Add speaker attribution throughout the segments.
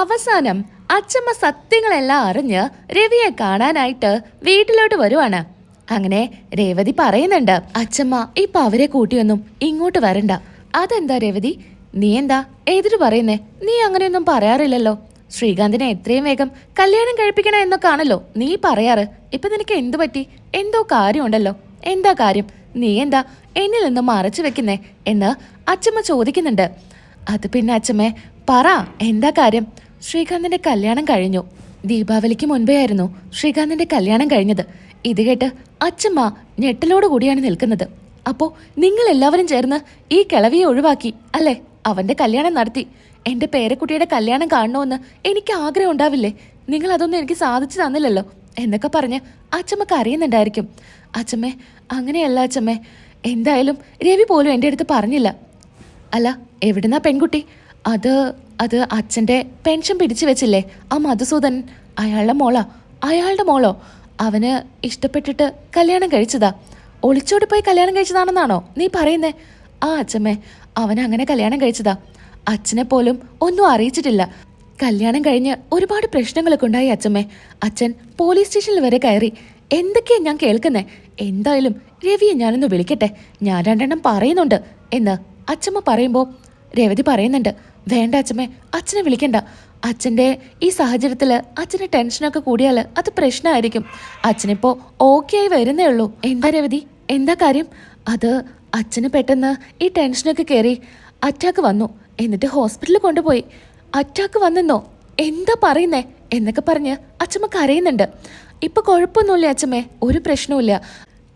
Speaker 1: അവസാനം അച്ചമ്മ സത്യങ്ങളെല്ലാം അറിഞ്ഞ് രവിയെ കാണാനായിട്ട് വീട്ടിലോട്ട് വരുവാണ്. അങ്ങനെ രേവതി പറയുന്നുണ്ട് അച്ചമ്മ ഇപ്പൊ അവരെ കൂട്ടിയൊന്നും ഇങ്ങോട്ട് വരണ്ട. അതെന്താ രേവതി? നീ എന്താ എതിര് പറയുന്നേ? നീ അങ്ങനെയൊന്നും പറയാറില്ലല്ലോ. ശ്രീകാന്തിനെ എത്രയും വേഗം കല്യാണം കഴിപ്പിക്കണം എന്നൊക്കെ ആണല്ലോ നീ പറയാറ്. ഇപ്പൊ നിനക്ക് എന്തു പറ്റി? എന്തോ കാര്യമുണ്ടല്ലോ. എന്താ കാര്യം? നീ എന്താ എന്നിൽ നിന്ന് മറച്ചു വെക്കുന്നേ? എന്ന് അച്ചമ്മ ചോദിക്കുന്നുണ്ട്. അത് പിന്നെ അച്ചമ്മേ പറ. എന്താ കാര്യം? ശ്രീകാന്തിന്റെ കല്യാണം കഴിഞ്ഞു. ദീപാവലിക്ക് മുൻപേ ആയിരുന്നു ശ്രീകാന്തിന്റെ കല്യാണം കഴിഞ്ഞത്. ഇത് കേട്ട് അച്ഛമ്മ ഞെട്ടലോട് കൂടിയാണ് നിൽക്കുന്നത്. അപ്പോ നിങ്ങൾ എല്ലാവരും ചേർന്ന് ഈ കിളവിയെ ഒഴിവാക്കി അല്ലേ? അവന്റെ കല്യാണം നടത്തി. എന്റെ പേരക്കുട്ടിയുടെ കല്യാണം കാണണമെന്ന് എനിക്ക് ആഗ്രഹം ഉണ്ടാവില്ലേ? നിങ്ങൾ അതൊന്നും എനിക്ക് സാധിച്ചു തന്നില്ലല്ലോ എന്നൊക്കെ പറഞ്ഞ് അച്ഛമ്മക്ക് അറിയുന്നുണ്ടായിരിക്കും. അച്ഛമ്മേ അങ്ങനെയല്ല അച്ഛമ്മേ എന്തായാലും രവി പോലും എന്റെ അടുത്ത് പറഞ്ഞില്ല. അല്ല എവിടുന്നാ പെൺകുട്ടി? അത് അത് അച്ഛന്റെ പെൻഷൻ പിടിച്ചു വെച്ചില്ലേ? ആ മധുസൂദൻ അയാളുടെ മോളാ. അയാളുടെ മോളോ? അവന് ഇഷ്ടപ്പെട്ടിട്ട് കല്യാണം കഴിച്ചതാ. ഒളിച്ചോടി പോയി കല്യാണം കഴിച്ചതാണെന്നാണോ നീ പറയുന്നേ? ആ അച്ഛമ്മേ അവൻ അങ്ങനെ കല്യാണം കഴിച്ചതാ. അച്ഛനെ പോലും ഒന്നും അറിയിച്ചിട്ടില്ല. കല്യാണം കഴിഞ്ഞ് ഒരുപാട് പ്രശ്നങ്ങളൊക്കെ ഉണ്ടായി അച്ഛമ്മേ. അച്ഛൻ പോലീസ് സ്റ്റേഷനിൽ വരെ കയറി. എന്തൊക്കെയാ ഞാൻ കേൾക്കുന്നേ? എന്തായാലും രവിയെ ഞാനൊന്ന് വിളിക്കട്ടെ. ഞാൻ രണ്ടെണ്ണം പറയുന്നുണ്ട് എന്ന് അച്ഛമ്മ പറയുമ്പോൾ രവതി പറയുന്നുണ്ട് വേണ്ട അച്ഛമ്മേ അച്ഛനെ വിളിക്കണ്ട. അച്ഛന്റെ ഈ സാഹചര്യത്തിൽ അച്ഛന് ടെൻഷനൊക്കെ കൂടിയാൽ അത് പ്രശ്നമായിരിക്കും. അച്ഛനിപ്പോൾ ഓക്കെ ആയി വരുന്നേ ഉള്ളൂ. എന്താ രേവതി? എന്താ കാര്യം? അത് അച്ഛന് പെട്ടെന്ന് ഈ ടെൻഷനൊക്കെ കയറി അറ്റാക്ക് വന്നു. എന്നിട്ട് ഹോസ്പിറ്റലിൽ കൊണ്ടുപോയി. അറ്റാക്ക് വന്നെന്നോ? എന്താ പറയുന്നേ? എന്നൊക്കെ പറഞ്ഞ് അച്ഛമ്മ കരയുന്നുണ്ട്. ഇപ്പൊ കുഴപ്പമൊന്നുമില്ല അച്ഛമ്മേ ഒരു പ്രശ്നവുമില്ല.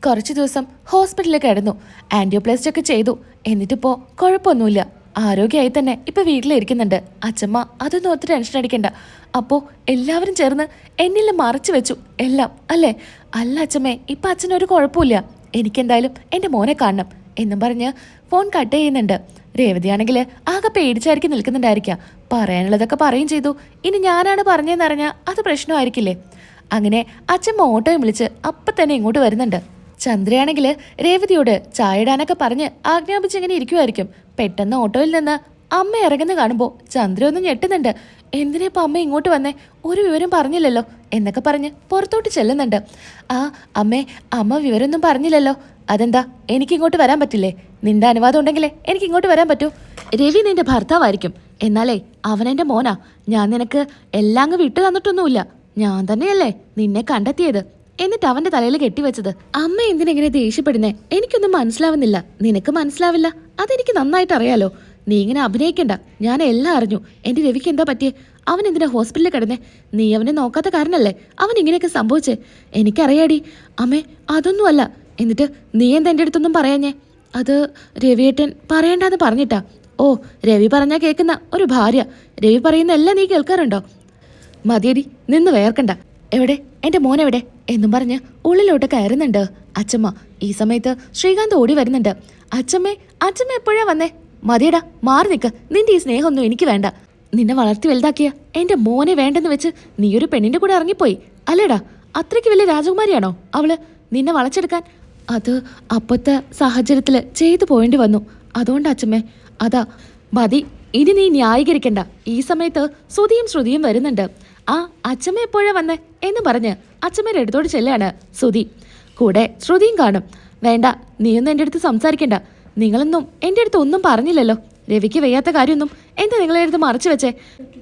Speaker 1: കുറച്ച് ദിവസം ഹോസ്പിറ്റലിൽ കിടന്നു. ആന്റിയോപ്ലാസ്റ്റ് ഒക്കെ ചെയ്തു. എന്നിട്ടിപ്പോൾ കുഴപ്പമൊന്നുമില്ല. ആരോഗ്യമായി തന്നെ ഇപ്പൊ വീട്ടിലിരിക്കുന്നുണ്ട്. അച്ഛമ്മ അതൊന്നും ഒത്തിരി ടെൻഷൻ അടിക്കണ്ട. അപ്പോ എല്ലാവരും ചേർന്ന് എന്നിൽ മറച്ചു വെച്ചു എല്ലാം അല്ലേ? അല്ല അച്ഛമ്മേ ഇപ്പൊ അച്ഛനൊരു കുഴപ്പമില്ല. എനിക്കെന്തായാലും എന്റെ മോനെ കാണണം എന്നും പറഞ്ഞ് ഫോൺ കട്ട് ചെയ്യുന്നുണ്ട്. രേവതിയാണെങ്കിൽ ആകെ പേടിച്ചായിരിക്കും നിൽക്കുന്നുണ്ടായിരിക്കാം. പറയാനുള്ളതൊക്കെ പറയും ചെയ്തു. ഇനി ഞാനാണ് പറഞ്ഞതെന്നറിഞ്ഞാൽ അത് പ്രശ്നമായിരിക്കില്ലേ? അങ്ങനെ അച്ഛൻ ഓട്ടോയും വിളിച്ച് അപ്പം തന്നെ ഇങ്ങോട്ട് വരുന്നുണ്ട്. ചന്ദ്രയാണെങ്കിൽ രേവതിയോട് ചായ ഇടാനൊക്കെ പറഞ്ഞ് ആജ്ഞാപിച്ച് ഇങ്ങനെ ഇരിക്കുമായിരിക്കും പെട്ടെന്ന് ഓട്ടോയിൽ നിന്ന് അമ്മ ഇറങ്ങുന്ന കാണുമ്പോൾ ചന്ദ്ര ഒന്ന് ഞെട്ടുന്നുണ്ട്. എന്തിനാ അമ്മ ഇങ്ങോട്ട് വന്നേ? ഒരു വിവരം പറഞ്ഞില്ലല്ലോ എന്നൊക്കെ പറഞ്ഞ് പുറത്തോട്ട് ചെല്ലുന്നുണ്ട്. ആ അമ്മേ അമ്മ വിവരമൊന്നും പറഞ്ഞില്ലല്ലോ. അതെന്താ? എനിക്ക് ഇങ്ങോട്ട് വരാൻ പറ്റില്ലേ? നിന്റെ അനുവാദം ഉണ്ടെങ്കിലേ എനിക്ക് ഇങ്ങോട്ട് വരാൻ പറ്റൂ. രവി നിന്റെ ഭർത്താവായിരിക്കും. എന്നാലേ അവനെന്റെ മോനാ. ഞാൻ നിനക്ക് എല്ലാം വിട്ടു തന്നിട്ടൊന്നുമില്ല. ഞാൻ തന്നെയല്ലേ നിന്നെ കണ്ടെത്തിയത്. എന്നിട്ട് അവന്റെ തലയിൽ കെട്ടിവെച്ചത് അമ്മ എന്തിനെങ്ങനെ ദേഷ്യപ്പെടുന്നേ? എനിക്കൊന്നും മനസ്സിലാവുന്നില്ല. നിനക്ക് മനസ്സിലാവില്ല? അതെനിക്ക് നന്നായിട്ട് അറിയാലോ. നീ ഇങ്ങനെ അഭിനയിക്കണ്ട. ഞാൻ എല്ലാം അറിഞ്ഞു. എന്റെ രവിക്ക് എന്താ പറ്റിയേ? അവൻ എന്തിനാ ഹോസ്പിറ്റലിൽ കിടന്നേ? നീ അവനെ നോക്കാത്ത കാരണല്ലേ അവൻ ഇങ്ങനെയൊക്കെ സംഭവിച്ചേ? എനിക്കറിയാടി. അമ്മേ അതൊന്നുമല്ല. എന്നിട്ട് നീ എന്താ എന്റെ അടുത്തൊന്നും പറയാഞ്ഞേ? അത് രവിയേട്ടൻ പറയണ്ടെന്ന് പറഞ്ഞിട്ടാ. ഓ രവി പറഞ്ഞാ കേൾക്കുന്ന ഒരു ഭാര്യ. രവി പറയുന്ന എല്ലാം നീ കേൾക്കാറുണ്ടോ? മതിയടി നിന്ന് വേർക്കണ്ട. എവിടെ? എന്റെ മോനെവിടെ എന്നും പറഞ്ഞ് ഉള്ളിലോട്ട് കയറുന്നുണ്ട്. അച്ചമ്മ ഈ സമയത്ത് ശ്രീകാന്ത് ഓടി വരുന്നുണ്ട്. അച്ചമ്മേ അച്ചമ്മ എപ്പോഴാ വന്നേ? മതിയടാ മാറി നിൽക്ക് നിന്റെ ഈ സ്നേഹമൊന്നും എനിക്ക് വേണ്ട. നിന്നെ വളർത്തി വലുതാക്കിയ എന്റെ മോനെ വേണ്ടെന്ന് വെച്ച് നീ ഒരു പെണ്ണിന്റെ കൂടെ ഇറങ്ങിപ്പോയി. അല്ലേടാ അത്രയ്ക്ക് വലിയ രാജകുമാരിയാണോ അവൾ? നിന്നെ വളച്ചെടുക്കാൻ അത് അപ്പത്തെ സാഹചര്യത്തിൽ ചെയ്തു പോയേണ്ടി വന്നു. അതുകൊണ്ട് അച്ചമ്മേ അതാ മതി. ഇനി നീ ന്യായീകരിക്കണ്ട. ഈ സമയത്ത് ശ്രുതിയും ശ്രുതിയും വരുന്നുണ്ട്. ആ അച്ഛമ്മ എപ്പോഴാ വന്നേ? എന്ന് പറഞ്ഞ് അച്ഛമ്മയുടെ അടുത്തോട് ചെല്ലാണ് ശ്രുതി. കൂടെ ശ്രുതിയും കാണും. വേണ്ട നീയൊന്നും എന്റെ അടുത്ത് സംസാരിക്കണ്ട. നിങ്ങളൊന്നും എന്റെ അടുത്ത് ഒന്നും പറഞ്ഞില്ലല്ലോ. രവിക്ക് വയ്യാത്ത കാര്യമൊന്നും എന്താ നിങ്ങളെ അടുത്ത് മറച്ചു വെച്ചേ?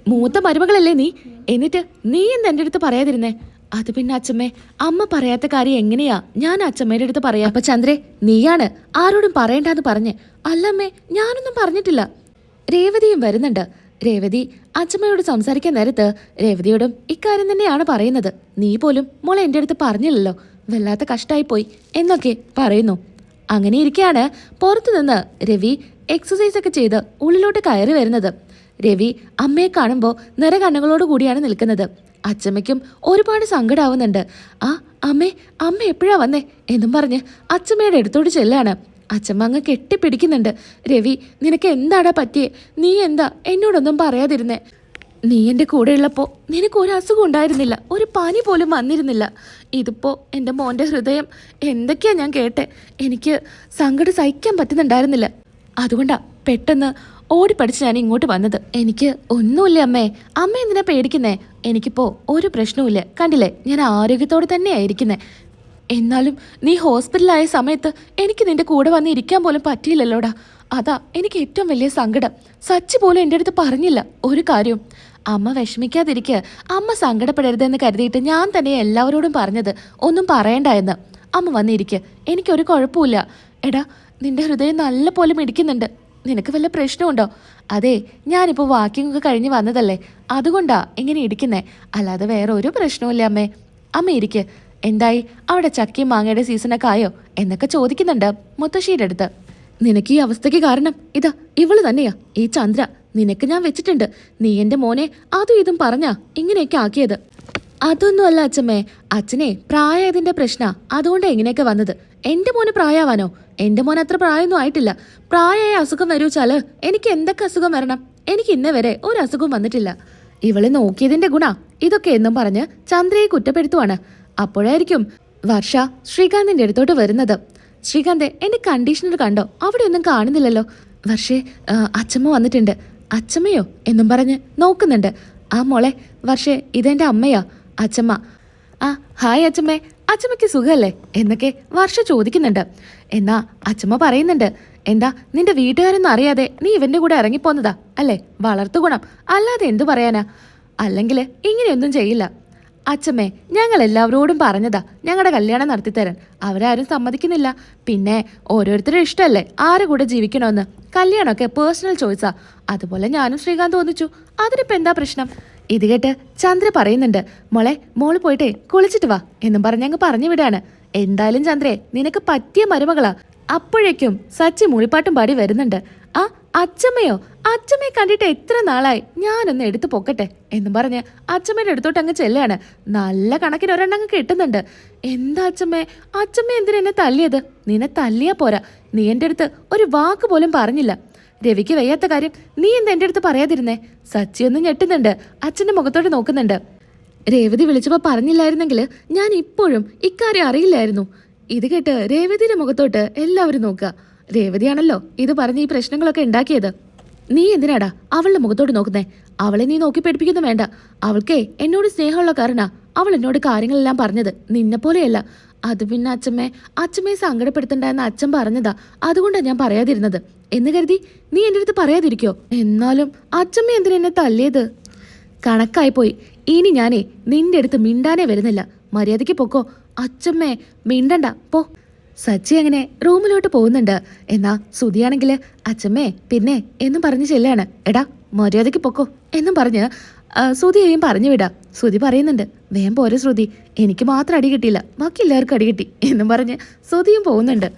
Speaker 1: മൂത്ത മരുമകളല്ലേ നീ? എന്നിട്ട് നീ എന്താ എന്റെ അടുത്ത് പറയാതിരുന്നേ? അത് പിന്നെ അച്ഛമ്മേ അമ്മ പറയാത്ത കാര്യം എങ്ങനെയാ ഞാൻ അച്ഛമ്മയുടെ അടുത്ത് പറയാം? അപ്പൊ ചന്ദ്രേ നീയാണ് ആരോടും പറയണ്ടെന്ന് പറഞ്ഞ്? അല്ലമ്മേ ഞാനൊന്നും പറഞ്ഞിട്ടില്ല. രേവതിയും വരുന്നുണ്ട്. രേവതി അച്ഛമ്മയോട് സംസാരിക്കാൻ നേരത്ത് രേവതിയോടും ഇക്കാര്യം തന്നെയാണ് പറയുന്നത്. നീ പോലും മോളെ എന്റെ അടുത്ത് പറഞ്ഞില്ലല്ലോ. വല്ലാത്ത കഷ്ടായി പോയി എന്നൊക്കെ പറയുന്നു. അങ്ങനെ ഇരിക്കെയാണ് പുറത്തുനിന്ന് രവി എക്സസൈസ് ഒക്കെ ചെയ്ത് ഉള്ളിലോട്ട് കയറി വരുന്നത്. രവി അമ്മയെ കാണുമ്പോൾ നിറകണ്ണുകളോട് കൂടിയാണ് നിൽക്കുന്നത്. അച്ചമ്മയ്ക്കും ഒരുപാട് സങ്കടാവുന്നുണ്ട്. ആ അമ്മേ അമ്മ എപ്പോഴാ വന്നേ? എന്നും പറഞ്ഞ് അച്ചമ്മയുടെ അടുത്തോട്ട് ചെല്ലാണ്. അച്ചമ്മ അങ്ങ് കെട്ടിപ്പിടിക്കുന്നുണ്ട്. രവി നിനക്ക് എന്താടാ പറ്റിയേ? നീ എന്താ? എന്നോടൊന്നും പറയാതിരുന്നേ. നീ എന്റെ കൂടെ ഉള്ളപ്പോൾ നിനക്ക് ഒരു അസുഖം ഉണ്ടായിരുന്നില്ല. ഒരു പനി പോലും വന്നിരുന്നില്ല. ഇതിപ്പോൾ എന്റെ മോന്റെ ഹൃദയം എന്തൊക്കെയാ ഞാൻ കേട്ടെ? എനിക്ക് സങ്കടം സഹിക്കാൻ പറ്റുന്നുണ്ടായിരുന്നില്ല. അതുകൊണ്ടാ പെട്ടെന്ന് ഓടിപ്പടിച്ച് ഞാൻ ഇങ്ങോട്ട് വന്നത്. എനിക്ക് ഒന്നുമില്ല അമ്മേ? അമ്മ എന്തിനാ പേടിക്കുന്നേ? എനിക്കിപ്പോൾ ഒരു പ്രശ്നവുമില്ല. കണ്ടില്ലേ? ഞാൻ ആരോഗ്യത്തോടെ തന്നെയായിരിക്കുന്നേ എന്നാലും നീ ഹോസ്പിറ്റലായ സമയത്ത് എനിക്ക് നിന്റെ കൂടെ വന്ന് ഇരിക്കാൻ പോലും പറ്റിയില്ലല്ലോടാ. അതാ എനിക്ക് ഏറ്റവും വലിയ സങ്കടം. സച്ചി പോലും എന്റെ അടുത്ത് പറഞ്ഞില്ല. ഒരു കാര്യവും. അമ്മ വിഷമിക്കാതിരിക്കുക അമ്മ സങ്കടപ്പെടരുതെന്ന് കരുതിയിട്ട് ഞാൻ തന്നെ എല്ലാവരോടും പറഞ്ഞത് ഒന്നും പറയണ്ട എന്ന് അമ്മ വന്നിരിക്കുക എനിക്കൊരു കുഴപ്പമില്ല. എടാ നിന്റെ ഹൃദയം നല്ല പോലെ മിടിക്കുന്നുണ്ട്. നിനക്ക് വല്ല പ്രശ്നമുണ്ടോ? അതെ ഞാനിപ്പോൾ വാക്കിംഗ് ഒക്കെ കഴിഞ്ഞ് വന്നതല്ലേ. അതുകൊണ്ടാ ഇങ്ങനെ ഇടിക്കുന്നേ. അല്ലാതെ വേറെ ഒരു പ്രശ്നവുമില്ല അമ്മേ. അമ്മ ഇരിക്ക്. എന്തായി? അവിടെ ചക്കി മാങ്ങയുടെ സീസണൊക്കെ ആയോ? എന്നൊക്കെ ചോദിക്കുന്നുണ്ട് മുത്തശ്ശിയുടെ അടുത്ത്. നിനക്ക് ഈ അവസ്ഥയ്ക്ക് കാരണം ഇതാ ഇവൾ തന്നെയാ. ഈ ചന്ദ്ര നിനക്ക് ഞാൻ വെച്ചിട്ടുണ്ട്. നീ എന്റെ മോനെ അതും ഇതും പറഞ്ഞാ ഇങ്ങനെയൊക്കെ ആക്കിയത്. അതൊന്നുമല്ല അച്ഛമ്മേ അച്ഛനെ പ്രായതിന്റെ പ്രശ്ന. അതുകൊണ്ട് എങ്ങനെയൊക്കെ വന്നത്? എന്റെ മോന് പ്രായമാവാനോ എന്റെ മോൻ അത്ര പ്രായമൊന്നും ആയിട്ടില്ല. പ്രായമായ അസുഖം വരൂച്ചാൽ എനിക്ക് എന്തൊക്കെ അസുഖം വരണം? എനിക്ക് ഇന്നേ വരെ ഒരു അസുഖം വന്നിട്ടില്ല. ഇവളെ നോക്കിയതിന്റെ ഗുണ. ഇതൊക്കെ എന്നും പറഞ്ഞ് ചന്ദ്രയെ കുറ്റപ്പെടുത്തുവാണ്. അപ്പോഴായിരിക്കും വർഷ ശ്രീകാന്തിന്റെ അടുത്തോട്ട് വരുന്നത്. ശ്രീകാന്ത് എന്റെ കണ്ടീഷണർ കണ്ടോ? അവിടെ ഒന്നും കാണുന്നില്ലല്ലോ. വർഷേ അച്ഛമ്മ വന്നിട്ടുണ്ട്. അച്ഛമ്മയോ എന്നും പറഞ്ഞ് നോക്കുന്നുണ്ട്. ആ മോളെ വർഷേ ഇതെന്റെ അമ്മയാ അച്ഛമ്മ ആ ഹായ് അച്ഛമ്മേ അച്ഛമ്മയ്ക്ക് സുഖമല്ലേ എന്നൊക്കെ വർഷ ചോദിക്കുന്നുണ്ട്. എന്നാ അച്ഛമ്മ പറയുന്നുണ്ട്. എന്താ നിന്റെ വീട്ടുകാരൊന്നും അറിയാതെ നീ ഇവന്റെ കൂടെ ഇറങ്ങിപ്പോന്നതാ? അല്ലേ? വളർത്തു ഗുണം. അല്ലാതെ എന്തു പറയാനാ? അല്ലെങ്കിൽ ഇങ്ങനെയൊന്നും ചെയ്യില്ല. അച്ഛമ്മേ ഞങ്ങൾ എല്ലാവരോടും പറഞ്ഞതാ. ഞങ്ങളുടെ കല്യാണം നടത്തിത്തരാൻ. അവരാരും സമ്മതിക്കുന്നില്ല. പിന്നെ ഓരോരുത്തരുടെ ഇഷ്ടമല്ലേ ആരെ കൂടെ ജീവിക്കണമെന്ന് കല്യാണമൊക്കെ പേഴ്സണൽ ചോയ്സാ അതുപോലെ ഞാനും ശ്രീകാന്ത് തോന്നിച്ചു അതിനിപ്പോൾ എന്താ പ്രശ്നം? ഇത് കേട്ട് ചന്ദ്ര പറയുന്നുണ്ട് മോളെ മോൾ പോയിട്ടേ കുളിച്ചിട്ട് വാ എന്നും പറഞ്ഞങ്ങ് പറഞ്ഞു വിടാണ്. എന്തായാലും ചന്ദ്രേ നിനക്ക് പറ്റിയ മരുമകളാ. അപ്പോഴേക്കും സച്ചി മൂളിപ്പാട്ടും പാടി വരുന്നുണ്ട്. ആ അച്ചമ്മയോ അച്ചമ്മയെ കണ്ടിട്ട് എത്ര നാളായി? ഞാനൊന്ന് എടുത്തു പൊക്കട്ടെ എന്നും പറഞ്ഞ് അച്ചമ്മയുടെ അടുത്തോട്ട് അങ്ങ് ചെല്ലാണ്. നല്ല കണക്കിന് ഒരെണ്ണം അങ്ങ് കിട്ടുന്നുണ്ട്. എന്താ അച്ചമ്മേ അച്ചമ്മ എന്തിനാ എന്നെ തല്ലിയത് നിന്നെ തല്ലിയാ പോരാ. നീ എന്റെ അടുത്ത് ഒരു വാക്ക് പോലും പറഞ്ഞില്ല. രവിക്ക് വയ്യാത്ത കാര്യം നീ എന്താ എന്റെ അടുത്ത് പറയാതിരുന്നേ? സച്ചി ഒന്ന് ഞെട്ടുന്നുണ്ട്. അച്ഛന്റെ മുഖത്തോട്ട് നോക്കുന്നുണ്ട്. രേവതി വിളിച്ചപ്പോൾ പറഞ്ഞില്ലായിരുന്നെങ്കിൽ ഞാൻ ഇപ്പോഴും ഇക്കാര്യം അറിയില്ലായിരുന്നു. ഇത് കേട്ട് രേവതിയുടെ മുഖത്തോട്ട് എല്ലാവരും നോക്കുക. രേവതിയാണല്ലോ ഇത് പറഞ്ഞ് ഈ പ്രശ്നങ്ങളൊക്കെ ഉണ്ടാക്കിയത്. നീ എന്തിനാടാ അവളുടെ മുഖത്തോട് നോക്കുന്നേ? അവളെ നീ നോക്കി പഠിപ്പിക്കുന്നു വേണ്ട. അവൾക്കേ എന്നോട് സ്നേഹമുള്ള കാരണ അവൾ എന്നോട് കാര്യങ്ങളെല്ലാം പറഞ്ഞത്. നിന്നെ പോലെയല്ല. അത് പിന്നെ അച്ഛമ്മേ അച്ഛമ്മയെ സങ്കടപ്പെടുത്തണ്ട എന്ന് അച്ഛൻ പറഞ്ഞതാ. അതുകൊണ്ടാണ് ഞാൻ പറയാതിരുന്നത്. എന്ന് കരുതി നീ എന്റെ അടുത്ത് പറയാതിരിക്കോ? എന്നാലും അച്ഛമ്മ എന്തിനാ എന്നെ തല്ലിയത്? കണക്കായി പോയി. ഇനി ഞാനേ നിന്റെ അടുത്ത് മിണ്ടാനേ വരുന്നില്ല. മര്യാദയ്ക്ക് പൊക്കോ. അച്ഛമ്മേ മിണ്ടണ്ട. പോ. സച്ചി അങ്ങനെ റൂമിലോട്ട് പോകുന്നുണ്ട്. എന്നാ സുതിയാണെങ്കിൽ അച്ഛമ്മേ പിന്നെ എന്നും പറഞ്ഞ് ചെല്ലാണ്. എടാ മര്യാദയ്ക്ക് പൊക്കോ. എന്നും പറഞ്ഞ് ശ്രുതിയെയും പറഞ്ഞു വിടാം. ശ്രുതി പറയുന്നുണ്ട് വേം പോരെ ശ്രുതി എനിക്ക് മാത്രം അടി കിട്ടിയില്ല. ബാക്കി എല്ലാവർക്കും അടി കിട്ടി എന്നും പറഞ്ഞ് ശ്രുതിയും പോകുന്നുണ്ട്.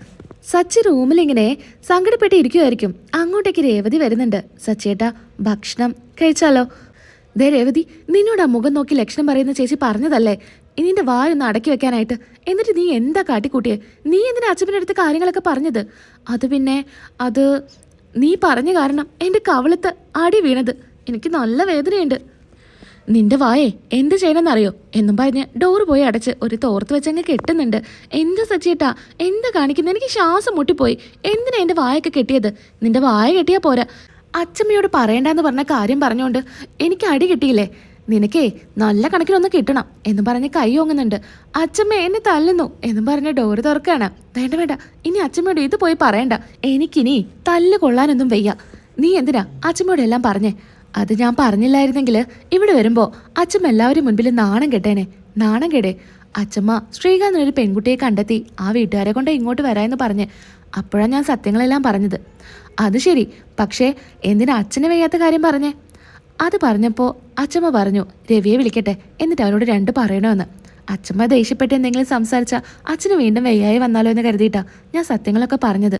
Speaker 1: സച്ചി റൂമിലിങ്ങനെ സങ്കടപ്പെട്ട് ഇരിക്കുമായിരിക്കും അങ്ങോട്ടേക്ക് രേവതി വരുന്നുണ്ട്. സച്ചിയേട്ടാ ഭക്ഷണം കഴിച്ചാലോ? ദേ രേവതി നിന്നോട് ആ മുഖം നോക്കി ലക്ഷണം പറയുന്ന ചേച്ചി പറഞ്ഞതല്ലേ? നിന്റെ വായൊന്ന് അടക്കി വെക്കാനായിട്ട്. എന്നിട്ട് നീ എന്താ കാട്ടിക്കൂട്ടിയെ? നീ എന്തിനാ അച്ഛന്റെ അടുത്ത് കാര്യങ്ങളൊക്കെ പറഞ്ഞത്? അത് പിന്നെ അത് നീ പറഞ്ഞ കാരണം എന്റെ കവളത്ത് അടി വീണത്. എനിക്ക് നല്ല വേദനയുണ്ട്. നിന്റെ വായേ എന്ത് ചെയ്യണമെന്നറിയോ? എന്നും പറഞ്ഞ് ഡോറ് പോയി അടച്ച് ഒരു തോർത്ത് വെച്ചങ്ങ് കെട്ടുന്നുണ്ട്. എന്ത് സച്ചിട്ടാ എന്താ കാണിക്കുന്നത്? എനിക്ക് ശ്വാസം മുട്ടിപ്പോയി. എന്തിനാ എന്റെ വായൊക്കെ കെട്ടിയത്? നിന്റെ വായ കെട്ടിയാ പോരാ. അച്ഛമ്മയോട് പറയണ്ടെന്ന് പറഞ്ഞ കാര്യം പറഞ്ഞുകൊണ്ട് എനിക്ക് അടി കിട്ടിയില്ലേ? നിനക്കേ നല്ല കണക്കിനൊന്ന് കിട്ടണം എന്നും പറഞ്ഞ് കൈ ഓങ്ങുന്നുണ്ട്. അച്ഛമ്മ എന്നെ തല്ലുന്നു എന്നും പറഞ്ഞ് ഡോറ് തുറക്കാണ് വേണ്ട വേണ്ട ഇനി അച്ഛമ്മയോട് ഇത് പോയി പറയണ്ട. എനിക്കിനി തല്ല് കൊള്ളാനൊന്നും വയ്യ. നീ എന്തിനാ അച്ഛമ്മയോട് എല്ലാം പറഞ്ഞേ? അത് ഞാൻ പറഞ്ഞില്ലായിരുന്നെങ്കിൽ ഇവിടെ വരുമ്പോൾ അച്ഛമ്മ എല്ലാവരും മുൻപിൽ നാണം കെട്ടേനെ. നാണം കെടേ. അച്ഛമ്മ ശ്രീകാന്തിനൊരു പെൺകുട്ടിയെ കണ്ടെത്തി ആ വീട്ടുകാരെ കൊണ്ട് ഇങ്ങോട്ട് വരാമെന്ന് പറഞ്ഞ്. അപ്പോഴാണ് ഞാൻ സത്യങ്ങളെല്ലാം പറഞ്ഞത്. അത് ശരി പക്ഷേ എന്തിനാ അച്ഛനെ വയ്യാത്ത കാര്യം പറഞ്ഞേ? അത് പറഞ്ഞപ്പോൾ അച്ചമ്മ പറഞ്ഞു രവിയെ വിളിക്കട്ടെ എന്നിട്ട് അവരോട് രണ്ട് പറയണമെന്ന് അച്ചമ്മ ദേഷ്യപ്പെട്ട് എന്തെങ്കിലും സംസാരിച്ചാൽ അച്ഛന് വീണ്ടും വയ്യായി വന്നാലോ എന്ന് കരുതിയിട്ടാ ഞാൻ സത്യങ്ങളൊക്കെ പറഞ്ഞത്.